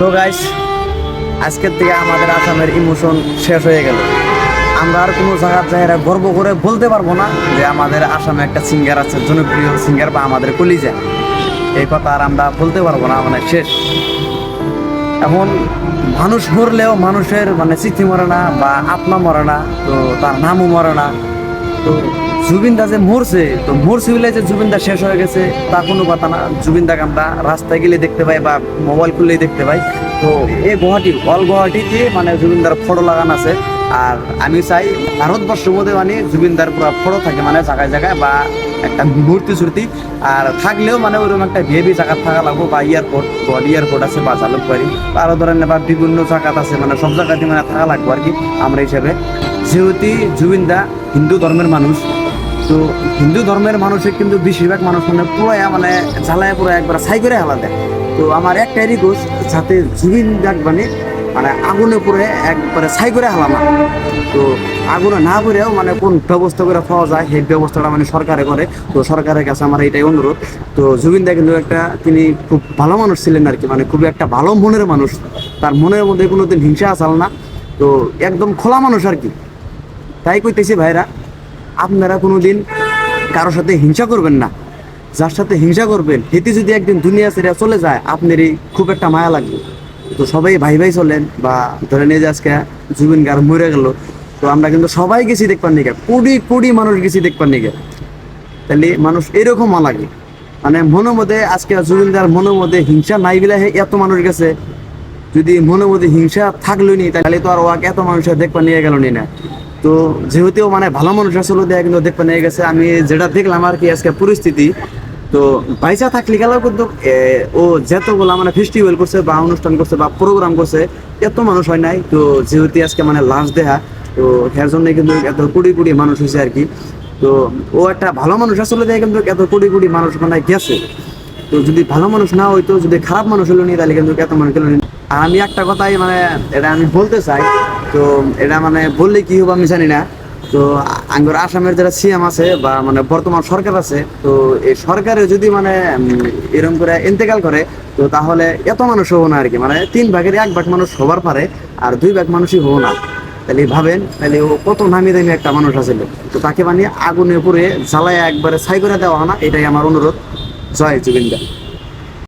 তো গাইস আজকের থেকে আমাদের আসামের ইমোশন শেষ হয়ে গেল। আমরা আর কোনো জায়গার জায়গায় গর্ব করে বলতে পারব না যে আমাদের আসামে একটা সিঙ্গার আছে, জনপ্রিয় সিঙ্গার বা আমাদের কলিজা। এই কথা আর আমরা বলতে পারব না মানে শেষ। এখন মানুষ মরলেও মানুষের মানে স্মৃতি মরে না বা আত্মা মরে না, তো তার নামও মরে না। তো জুবিনদা যে মরছে, তো মরছে হইলে যে জুবিনদা শেষ হয়ে গেছে, তা কোনো কথা না। জুবিনদাকে আমরা রাস্তায় গেলে দেখতে পাই বা মোবাইল খুললেই দেখতে পাই। তো এই গুয়াহাটি, অল গুয়াহাটিতে মানে জুবিনদার ফটো লাগানো আছে। আর আমি চাই ভারতবর্ষ মধ্যে মানে জুবিনদার পুরো ফটো থাকে মানে জায়গায় জায়গায় বা একটা মূর্তি সুর্তি আর থাকলেও মানে ওরকম একটা ভিএবি জায়গা থাকা লাগবো, বা এয়ারপোর্ট বডি এয়ারপোর্ট আছে, বা জালুকবাড়ি বা আরও ধরেন বা বিভিন্ন জায়গাত আছে মানে সব জায়গাতে মানে থাকা লাগবো আর কি, আমরা হিসাবে। যেহেতু জুবিনদা হিন্দু ধর্মের মানুষ তো হিন্দু ধর্মের মানুষের কিন্তু বেশিরভাগ মানুষ মানে পুরো মানে জ্বালায় পুরো একবার ছাই করে হেলা দেয়। তো আমার একটাই রিকোয়েস্ট যাতে জুবিন ডাক মানে মানে আগুনে পুরে একবারে ছাই করে হেলাম না তো আগুনে না করেও মানে কোন ব্যবস্থা করে পাওয়া যায়, সেই ব্যবস্থাটা মানে সরকারে করে। তো সরকারের কাছে আমার এটাই অনুরোধ। তো জুবিন দা কিন্তু একটা, তিনি খুব ভালো মানুষ ছিলেন আর কি মানে খুবই একটা ভালো মনের মানুষ। তার মনের মধ্যে কোনোদিন হিংসা আসাল না। তো একদম খোলা মানুষ আর কি। তাই কইতেছি ভাইরা আপনারা কোনোদিন কারোর সাথে হিংসা করবেন না। যার সাথে হিংসা করবেন, হেতে যদি একদিন দুনিয়া ছেড়ে চলে যায়, আপনারই খুব একটা মায়া লাগবে। তো সবাই ভাই ভাই চলেন বা ধরে নিয়ে যে আজকে জুবিন গার মরে গেল, তো আমরা কিন্তু সবাই গেছি দেখবার নিকে কোটি কোটি মানুষ গেছি দেখবার নিকে তাহলে মানুষ এরকম লাগে। মানে মনের মধ্যে আজকে জুবিন জুবিনদার মনের মধ্যে হিংসা নাই বিলা এত মানুষ গেছে। যদি মনের মধ্যে হিংসা থাকল নি, তাহলে তো আর ওয়াকে এত মানুষের দেখবা নিয়ে গেল নি না। তো যেহেতু মানে ভালো মানুষ আসলে দেয় কিন্তু দেখবা নিয়ে গেছে। আমি যেটা দেখলাম আর কি আজকে পরিস্থিতি, তো পয়সা থাকলে গেলেও কিন্তু ও যতগুলা মানে ফেস্টিভ্যাল করছে বা অনুষ্ঠান করছে বা প্রোগ্রাম করছে, এত মানুষ হয় নাই। তো যেহেতু আজকে মানে লাস্ট দেখা তো এর জন্য কিন্তু এত কুড়ি কুড়ি মানুষ হয়েছে আর কি। তো ও একটা ভালো মানুষ আসলে দেয় কিন্তু এত কুড়ি কোটি মানুষ মানে গেছে। তো যদি ভালো মানুষ না হইতো, যদি খারাপ মানুষ হলো নি, তাহলে কিন্তু এত মানুষ নি। আর আমি একটা কথাই মানে এটা আমি বলতে চাই তো এটা মানে বললে কি হবে আমি জানি না। তো আঙ্গুর আসামের যারা সিএম আছে বা মানে বর্তমান সরকার আছে, তো এই সরকারে যদি মানে এরকম করে ইন্তেকাল করে, তো তাহলে এত মানুষ হব না আর কি। মানে তিন ভাগের এক ভাগ মানুষ হবার পারে আর দুই ভাগ মানুষই হব না। তাহলে ভাবেন, তাহলে ও কত নামি দামি একটা মানুষ আছিল তো তাকে মানে আগুনে পুড়ে জ্বালায় একবারে ছাই করে দেওয়া হয় না, এটাই আমার অনুরোধ। জয় জুবিনদা